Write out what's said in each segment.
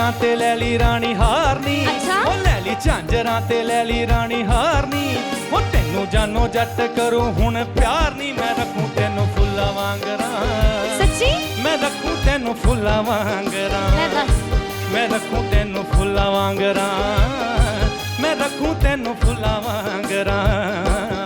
ਝਾਂਜਰਾਂ ਤੇ ਲੈ ਲਈ ਰਾਣੀ ਹਾਰਨੀ। ਉਹ ਲੈ ਲਈ ਝਾਂਜਰਾਂ ਤੇ ਲੈ ਲਈ ਰਾਣੀ ਹਾਰਨੀ। ਉਹ ਤੈਨੂੰ ਜਾਨੋ ਜੱਟ ਕਰੂੰ ਹੁਣ ਪਿਆਰ ਨਹੀਂ ਮੈਂ ਰੱਖੂੰ ਤੈਨੂੰ ਫੁੱਲਾਂ ਵਾਂਗਰਾਂ। ਸੱਚੀ? ਮੈਂ ਰੱਖੂੰ ਤੈਨੂੰ ਫੁੱਲਾਂ ਵਾਂਗਰਾਂ। ਲੈ ਦੱਸ। ਮੈਂ ਰੱਖੂੰ ਤੈਨੂੰ ਫੁੱਲਾਂ ਵਾਂਗਰਾਂ। ਮੈਂ ਰੱਖੂੰ ਤੈਨੂੰ ਫੁੱਲਾਂ ਵਾਂਗਰਾਂ।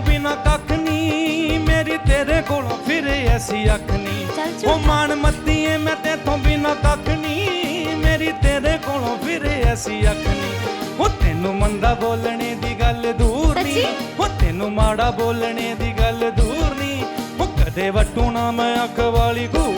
ਤੇਥੋਂ ਬਿਨਾ ਕੱਖ ਨਹੀਂ ਮੇਰੀ ਤੇਰੇ ਕੋਲੋਂ ਫਿਰ ਐਸੀ ਅੱਖ ਨਹੀਂ। ਉਹ ਮਾਣ ਮੱਤੀਏ ਮੈਂ ਤੇਥੋਂ ਬਿਨਾ ਕੱਖ ਨਹੀਂ ਮੇਰੀ ਤੇਰੇ ਕੋਲੋਂ ਫਿਰ ਐਸੀ ਅੱਖ ਨਹੀਂ ਉਹ ਤੈਨੂੰ ਮੰਦਾ ਬੋਲਣੇ ਦੀ ਗੱਲ ਦੂਰ ਨਹੀਂ? ਉਹ ਤੈਨੂੰ ਮਾੜਾ ਬੋਲਣੇ ਦੀ ਗੱਲ ਦੂਰ ਨਹੀਂ ਉਹ ਕਦੇ ਵਟੂ ਨਾ ਮੈਂ ਅੱਖ ਵਾਲੀ ਘੂਰ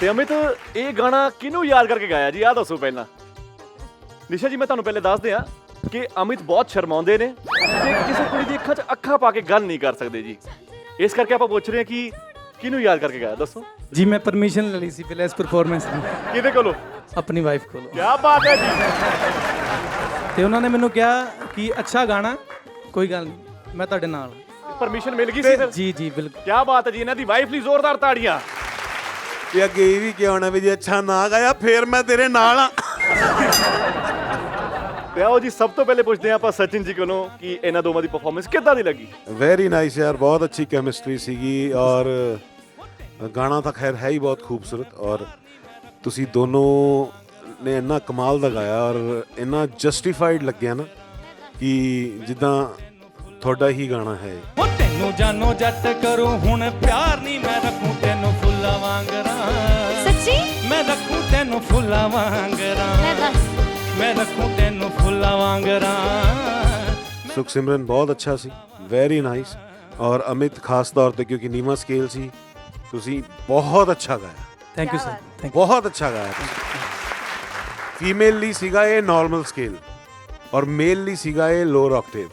ਤੇ ਅਮਿਤ ਇਹ ਗਾਣਾ ਕਿਹਨੂੰ ਯਾਦ ਕਰਕੇ ਗਾਇਆ ਜੀ? ਆਹ ਦੱਸੋ ਪਹਿਲਾਂ। ਨਿਸ਼ਾ ਜੀ ਮੈਂ ਤੁਹਾਨੂੰ ਪਹਿਲੇ ਦੱਸ ਦਿਆਂ ਕਿ ਅਮਿਤ ਬਹੁਤ ਸ਼ਰਮਾਉਂਦੇ ਨੇ ਤੇ ਕਿਸੇ ਕੁੜੀ ਦੀ ਅੱਖਾਂ 'ਚ ਅੱਖਾਂ ਪਾ ਕੇ ਗੱਲ ਨਹੀਂ ਕਰ ਸਕਦੇ ਜੀ। ਇਸ ਕਰਕੇ ਆਪਾਂ ਪੁੱਛ ਰਹੇ ਹਾਂ ਕਿ ਕਿਹਨੂੰ ਯਾਦ ਕਰਕੇ ਗਾਇਆ? ਦੱਸੋ। ਜੀ ਮੈਂ ਪਰਮਿਸ਼ਨ ਲੈ ਲਈ ਸੀ ਪਹਿਲਾਂ ਇਸ ਪਰਫਾਰਮੈਂਸ ਦੀ। ਕਿਹਦੇ ਕੋਲੋਂ? ਆਪਣੀ ਵਾਈਫ ਕੋਲੋਂ। ਕੀ ਬਾਤ ਹੈ ਜੀ। ਤੇ ਉਹਨਾਂ ਨੇ ਮੈਨੂੰ ਕਿਹਾ ਕਿ ਅੱਛਾ ਗਾਣਾ ਕੋਈ ਗੱਲ ਨਹੀਂ ਮੈਂ ਤੁਹਾਡੇ ਨਾਲ ਪਰਮਿਸ਼ਨ ਮਿਲ ਗਈ ਸੀ ਫਿਰ? ਜੀ ਜੀ ਬਿਲਕੁਲ। ਕੀ ਬਾਤ ਹੈ ਜੀ ਇਹਨਾਂ ਦੀ ਵਾਈਫ ਲਈ ਜ਼ੋਰਦਾਰ ਤਾੜੀਆਂ। ਤੇ ਅੱਗੇ ਇਹ ਵੀ ਕਿਹਾ ਹੋਣਾ ਵੀ ਜੇ ਅੱਛਾ ਨਾ ਗਾਇਆ ਫੇਰ ਮੈਂ ਤੇਰੇ ਨਾਲ ਆ। ਤੇ ਆਓ ਜੀ ਸਭ ਤੋਂ ਪਹਿਲੇ ਪੁੱਛਦੇ ਹਾਂ ਆਪਾਂ ਸਚਿਨ ਜੀ ਕੋਲੋਂ ਕਿ ਇਹਨਾਂ ਦੋਵਾਂ ਦੀ ਪਰਫਾਰਮੈਂਸ ਕਿੱਦਾਂ ਦੀ ਲੱਗੀ? ਵੈਰੀ ਨਾਈਸ ਯਾਰ ਬਹੁਤ ਅੱਛੀ ਕੈਮਿਸਟਰੀ ਸੀਗੀ ਔਰ ਗਾਣਾ ਤਾਂ ਖੈਰ ਹੈ ਹੀ ਬਹੁਤ ਖੂਬਸੂਰਤ ਔਰ ਤੁਸੀਂ ਦੋਨੋਂ ਨੇ ਇੰਨਾ ਕਮਾਲ ਦਾ ਗਾਇਆ ਔਰ ਇੰਨਾ ਜਸਟੀਫਾਈਡ ਲੱਗਿਆ ਨਾ ਕਿ ਜਿੱਦਾਂ ਤੁਹਾਡਾ ਹੀ ਗਾਣਾ ਹੈ ਉਹ ਤੈਨੂੰ ਜਾਨੋ ਜੱਟ ਕਰੂੰ ਹੁਣ ਪਿਆਰ ਨਹੀਂ ਮੈਂ ਰੱਖੂੰ। ਫੁੱਲਾਂ ਵਾਂਗਰਾਂ ਸੱਚੀ? ਮੈਂ ਰੱਖੂੰ ਤੈਨੂੰ ਫੁੱਲਾਂ ਲੈ ਵਾਂਗਰਾਂ ਦੱਸ। ਮੈਂ ਰੱਖੂੰ ਤੈਨੂੰ ਫੁੱਲਾਂ ਵਾਂਗਰਾਂ। ਸੁਖਸਿਮਰਨ ਬਹੁਤ ਅੱਛਾ ਸੀ। ਵੈਰੀ ਨਾਈਸ ਔਰ ਅਮਿਤ ਖਾਸ ਤੌਰ ਤੇ ਕਿਉਂਕਿ ਨੀਮਾ ਸਕੇਲ ਸੀ ਤੁਸੀਂ ਬਹੁਤ ਅੱਛਾ ਗਾਇਆ। ਥੈਂਕ ਯੂ ਸਰ ਥੈਂਕ ਬਹੁਤ ਅੱਛਾ ਗਾਇਆ ਤੁਸੀਂ। ਫੀਮੇਲ ਲਈ ਸੀਗਾ ਇਹ ਨਾਰਮਲ ਸਕੇਲ ਔਰ ਮੇਲ ਲਈ ਸੀਗਾ ਇਹ ਲੋਅਰ ਆਕਟੇਵ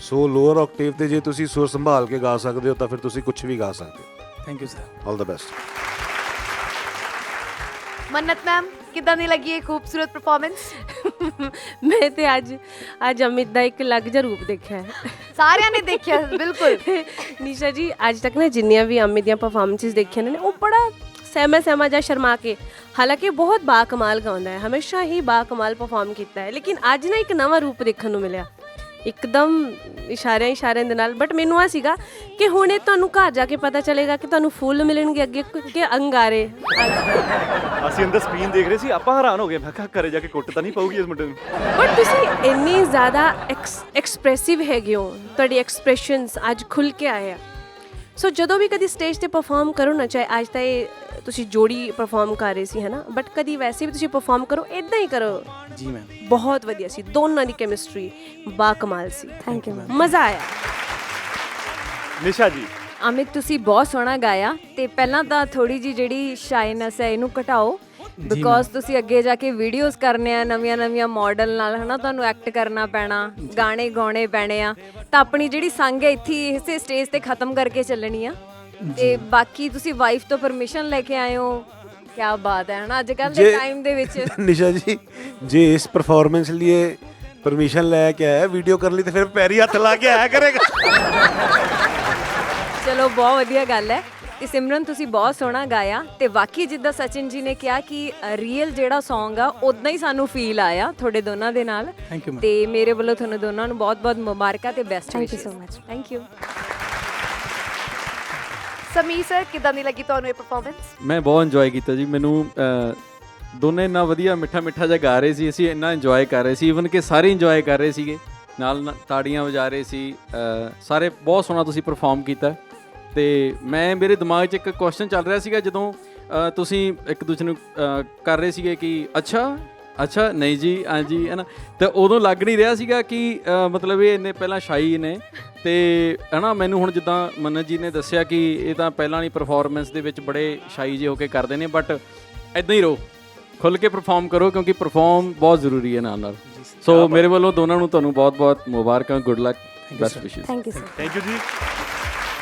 ਸੋ ਲੋਅਰ ਆਕਟੇਵ ਤੇ ਜੇ ਤੁਸੀਂ ਸੁਰ ਸੰਭਾਲ ਕੇ ਗਾ ਸਕਦੇ ਹੋ ਤਾਂ ਫਿਰ ਤੁਸੀਂ ਕੁਝ ਵੀ ਗਾ ਸਕਦੇ ਹੋ। Thank you sir all the best Mannat ma'am ਕਿਦਾਂ ਦੀ ਲੱਗੀ ਇਹ ਖੂਬਸੂਰਤ ਪਰਫਾਰਮੈਂਸ ਮੈਂ ਤੇ ਅੱਜ ਅੱਜ ਅਮਿਤ ਦਾ ਇੱਕ ਅਲੱਗ ਜਿਹਾ ਰੂਪ ਦੇਖਿਆ ਹੈ ਸਾਰਿਆਂ ਨੇ ਦੇਖਿਆ ਬਿਲਕੁਲ ਨਿਸ਼ਾ ਜੀ ਅੱਜ ਤੱਕ ਨਾ ਜਿੰਨੀਆਂ ਵੀ ਅਮਿਤ ਦੀਆਂ ਪਰਫਾਰਮੈਂਸਿਸ ਦੇਖੀਆਂ ਨੇ ਉਹ ਬੜਾ ਸਹਿਮਾ ਸਹਿਮਾ ਜਿਹਾ ਸ਼ਰਮਾ ਕੇ ਹਾਲਾਂਕਿ ਬਹੁਤ ਬਾ ਕਮਾਲ ਗਾਉਂਦਾ ਹੈ ਹਮੇਸ਼ਾ ਹੀ ਬਾ ਕਮਾਲ ਪਰਫਾਰਮ ਕੀਤਾ ਹੈ ਲੇਕਿਨ ਅੱਜ ਨਾ ਇੱਕ ਨਵਾਂ ਰੂਪ ਦੇਖਣ ਨੂੰ ਮਿਲਿਆ ਇੱਕਦਮ ਇਸ਼ਾਰਿਆਂ ਇਸ਼ਾਰਿਆਂ ਦੇ ਨਾਲ। ਬਟ ਮੈਨੂੰ ਆ ਸੀਗਾ ਕਿ ਹੁਣ ਇਹ ਤੁਹਾਨੂੰ ਘਰ ਜਾ ਕੇ ਪਤਾ ਚੱਲੇਗਾ ਕਿ ਤੁਹਾਨੂੰ ਫੁੱਲ ਮਿਲਣਗੇ ਅੱਗੇ ਕਿ ਅੰਗਾਰੇ। ਅਸੀਂ ਅੰਦਰ ਸਕਰੀਨ ਦੇਖ ਰਹੇ ਸੀ ਆਪਾਂ ਹੈਰਾਨ ਹੋ ਗਏ ਮੈਂ ਕਿਹਾ ਘਰੇ ਜਾ ਕੇ ਕੁੱਟ ਤਾਂ ਨਹੀਂ ਪਊਗੀ ਇਸ ਮੁੰਡੇ ਨੂੰ। ਬਟ ਤੁਸੀਂ ਇੰਨੀ ਜ਼ਿਆਦਾ ਐਕਸਪ੍ਰੈਸਿਵ ਹੈਗੇ ਹੋ ਤੁਹਾਡੀ ਐਕਸਪ੍ਰੈਸ਼ਨਸ ਅੱਜ ਖੁੱਲ ਕੇ ਆਏ ਆ। ਸੋ ਜਦੋਂ ਵੀ ਕਦੀ ਸਟੇਜ ਤੇ ਪਰਫਾਰਮ ਕਰੋ ਨਾ ਚਾਹੇ ਅੱਜ ਤਾਂ ਇਹ ਤੁਸੀਂ ਜੋੜੀ ਪਰਫਾਰਮ ਕਰ ਰਹੇ ਸੀ ਹੈ ਨਾ ਬਟ ਕਦੀ ਵੈਸੇ ਵੀ ਤੁਸੀਂ ਪਰਫਾਰਮ ਕਰੋ ਇਦਾਂ ਹੀ ਕਰੋ। ਜੀ ਮੈਮ ਬਹੁਤ ਵਧੀਆ ਸੀ। ਦੋਨਾਂ ਦੀ ਕੈਮਿਸਟਰੀ ਬਾ ਕਮਾਲ ਸੀ। ਥੈਂਕ ਯੂ ਮੈਮ ਮਜ਼ਾ ਆਇਆ। ਨਿਸ਼ਾ ਜੀ। ਅਮਿਤ ਤੁਸੀਂ ਬਹੁਤ ਸੋਹਣਾ ਗਾਇਆ ਤੇ ਪਹਿਲਾਂ ਤਾਂ ਥੋੜੀ ਜੀ ਜਿਹੜੀ ਸ਼ਾਈਨੈਸ ਹੈ ਇਹਨੂੰ ਘਟਾਓ। ਬਿਕੋਜ਼ ਤੁਸੀਂ ਅੱਗੇ ਜਾ ਕੇ ਵੀਡੀਓਜ਼ ਕਰਨੇ ਆ ਨਵੀਆਂ ਨਵੀਆਂ ਮਾਡਲ ਨਾਲ ਹਨਾ? ਤੁਹਾਨੂੰ ਐਕਟ ਕਰਨਾ ਪੈਣਾ ਗਾਣੇ ਗਾਉਣੇ ਪੈਣੇ ਆ। ਤਾਂ ਆਪਣੀ ਜਿਹੜੀ ਸੰਗ ਹੈ ਇੱਥੇ ਇਸੇ ਸਟੇਜ ਤੇ ਖਤਮ ਕਰਕੇ ਚੱਲਣੀ ਆ। ਤੇ ਬਾਕੀ ਤੁਸੀਂ ਵਾਈਫ ਤੋਂ ਪਰਮਿਸ਼ਨ ਲੈ ਕੇ ਆਏ ਹੋ ਕੀ ਬਾਤ ਹੈ ਹਨਾ? ਅੱਜ ਕੱਲ ਦੇ ਜੇ- ਟਾਈਮ ਦੇ ਵਿੱਚ। ਨਿਸ਼ਾ ਜੀ ਜੇ ਇਸ ਪਰਫਾਰਮੈਂਸ ਲਈ ਪਰਮਿਸ਼ਨ ਲੈ ਕੇ ਆਇਆ ਵੀਡੀਓ ਕਰਨ ਲਈ ਤੇ ਫਿਰ ਪੈਰੀ ਹੱਥ ਲਾ ਕੇ ਆਇਆ ਕਰੇਗਾ। ਚਲੋ ਬਹੁਤ ਵਧੀਆ ਗੱਲ ਹੈ। ਤੇ ਸਿਮਰਨ ਤੁਸੀਂ ਬਹੁਤ ਸੋਹਣਾ ਗਾਇਆ ਤੇ ਵਾਕਈ ਜਿੱਦਾਂ ਸਚਿਨ ਜੀ ਨੇ ਕਿਹਾ ਕਿ ਰੀਅਲ ਜਿਹੜਾ Song ਆ ਉਦਾਂ ਹੀ ਸਾਨੂੰ ਫੀਲ ਆਇਆ ਤੁਹਾਡੇ ਦੋਨਾਂ ਦੇ ਨਾਲ. ਤੇ ਮੇਰੇ ਵੱਲੋਂ ਤੁਹਾਨੂੰ ਦੋਨਾਂ ਨੂੰ ਬਹੁਤ-ਬਹੁਤ ਮੁਬਾਰਕਾਂ ਤੇ best Thank you wishes so much. Thank you Sameer sir ਕਿਦਾਂ ਦੀ ਲੱਗੀ ਤੁਹਾਨੂੰ ਇਹ ਪਰਫਾਰਮੈਂਸ ਮੈਂ ਬਹੁਤ ਇੰਜੋਏ ਕੀਤਾ ਜੀ। ਮੈਨੂੰ ਅਹ, ਦੋਨੇ ਇੰਨਾ ਵਧੀਆ ਮਿੱਠਾ ਮਿੱਠਾ ਜਿਹਾ ਗਾ ਰਹੇ ਸੀ। ਅਸੀਂ ਇੰਨਾ ਇੰਜੋਏ ਕਰ ਰਹੇ ਸੀ। ਈਵਨ ਕਿ ਸਾਰੇ ਇੰਜੋਏ ਕਰ ਰਹੇ ਸੀਗੇ। ਨਾਲ ਨਾਲ ਤਾੜੀਆਂ ਵਜਾ ਰਹੇ ਸੀ। ਅਹ, ਸਾਰੇ ਬਹੁਤ ਸੋਹਣਾ ਤੁਸੀਂ ਪਰਫਾਰਮ ਕੀਤਾ। ਤੇ ਮੈਂ ਮੇਰੇ ਦਿਮਾਗ 'ਚ ਇੱਕ ਕੁਐਸਚਨ ਚੱਲ ਰਿਹਾ ਸੀਗਾ। ਜਦੋਂ ਅਹ, ਤੁਸੀਂ ਇੱਕ ਦੂਜੇ ਨੂੰ ਅਹ, ਕਰ ਰਹੇ ਸੀਗੇ ਕਿ ਅੱਛਾ ਅੱਛਾ ਨਹੀਂ ਜੀ ਹਾਂਜੀ ਹੈ ਨਾ। ਤੇ ਉਦੋਂ ਲੱਗ ਨਹੀਂ ਰਿਹਾ ਸੀਗਾ ਕਿ ਅਹ, ਮਤਲਬ ਇਹ ਇੰਨੇ ਪਹਿਲਾਂ ਸ਼ਾਈ ਨੇ। ਤੇ ਹਨਾ ਮੈਨੂੰ ਹੁਣ ਜਿੱਦਾਂ ਮੰਨਤ ਜੀ ਨੇ ਦੱਸਿਆ ਕਿ ਇਹ ਤਾਂ ਪਹਿਲਾਂ ਵਾਲੀ ਪਰਫਾਰਮੈਂਸ ਦੇ ਵਿੱਚ ਬੜੇ ਸ਼ਾਈ ਜੇ ਹੋ ਕੇ ਕਰਦੇ ਨੇ ਬਟ ਇਦਾਂ ਹੀ ਰਹੋ। ਖੁੱਲ ਕੇ ਪਰਫਾਰਮ ਕਰੋ ਕਿਉਂਕਿ ਪਰਫਾਰਮ ਬਹੁਤ ਜ਼ਰੂਰੀ ਹੈ ਨਾਲ ਨਾਲ। ਸੋ ਮੇਰੇ ਵੱਲੋਂ ਦੋਨਾਂ ਨੂੰ ਤੁਹਾਨੂੰ ਬਹੁਤ-ਬਹੁਤ ਮੁਬਾਰਕਾਂ good luck best wishes thank you sir thank you ਜੀ।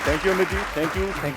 Thank you Amit ji. Thank you thank